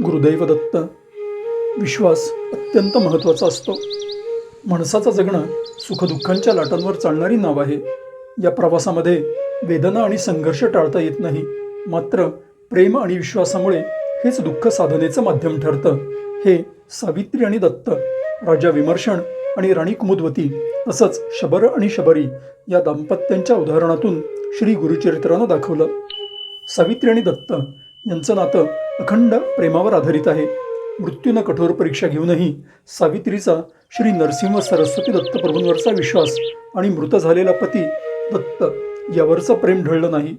गुरुदैवदत्त विश्वास अत्यंत महत्त्वाचा असतो. माणसाचं जगणं सुखदुःखांच्या लाटांवर चालणारी नाव आहे. या प्रवासामध्ये वेदना आणि संघर्ष टाळता येत नाही. मात्र प्रेम आणि विश्वासामुळे हेच दुःख साधनेचं माध्यम ठरतं. हे सावित्री आणि दत्त राजा विमर्शन आणि राणी कुमुदवती तसंच शबर आणि शबरी या दाम्पत्यांच्या उदाहरणातून श्री गुरुचरित्रानं दाखवलं. सावित्री आणि दत्त यांचं नातं अखंड प्रेमावर आधारित आहे. मृत्यूनं कठोर परीक्षा घेऊनही सावित्रीचा श्री नरसिंह सरस्वती दत्त प्रभूंवरचा विश्वास आणि मृत झालेला पती दत्त यावरचं प्रेम ढळलं नाही.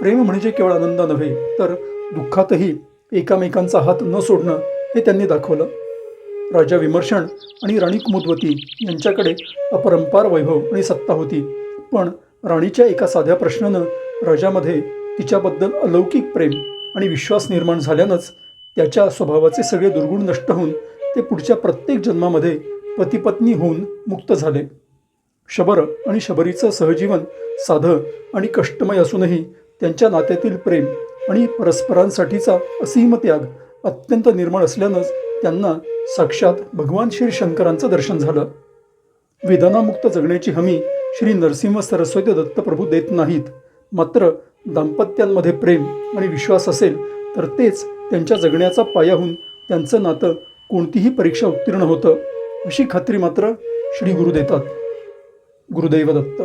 प्रेम म्हणजे केवळ आनंद नव्हे तर दुःखातही एकामेकांचा हात न सोडणं हे त्यांनी दाखवलं. राजा विमर्शन आणि राणी कुमुदवती यांच्याकडे अपरंपार वैभव आणि सत्ता होती. पण राणीच्या एका साध्या प्रश्नानं राजामध्ये तिच्याबद्दल अलौकिक प्रेम आणि विश्वास निर्माण झाल्यानंच त्याच्या स्वभावाचे सगळे दुर्गुण नष्ट होऊन ते पुढच्या प्रत्येक जन्मामध्ये पतिपत्नी होऊन मुक्त झाले. शबर आणि शबरीचं सहजीवन साधं आणि कष्टमय असूनही त्यांच्या नात्यातील प्रेम आणि परस्परांसाठीचा असीम त्याग अत्यंत निर्मळ असल्यानंच त्यांना साक्षात भगवान श्री शंकरांचं दर्शन झालं. वेदनामुक्त जगण्याची हमी श्री नरसिंह सरस्वती दत्तप्रभू देत नाहीत. मात्र दाम्पत्यांमध्ये प्रेम आणि विश्वास असेल तर तेच त्यांच्या जगण्याचा पाया होऊन त्यांचं नातं कोणतीही परीक्षा उत्तीर्ण होतं अशी खात्री मात्र श्री गुरु देतात. गुरुदैव दत्त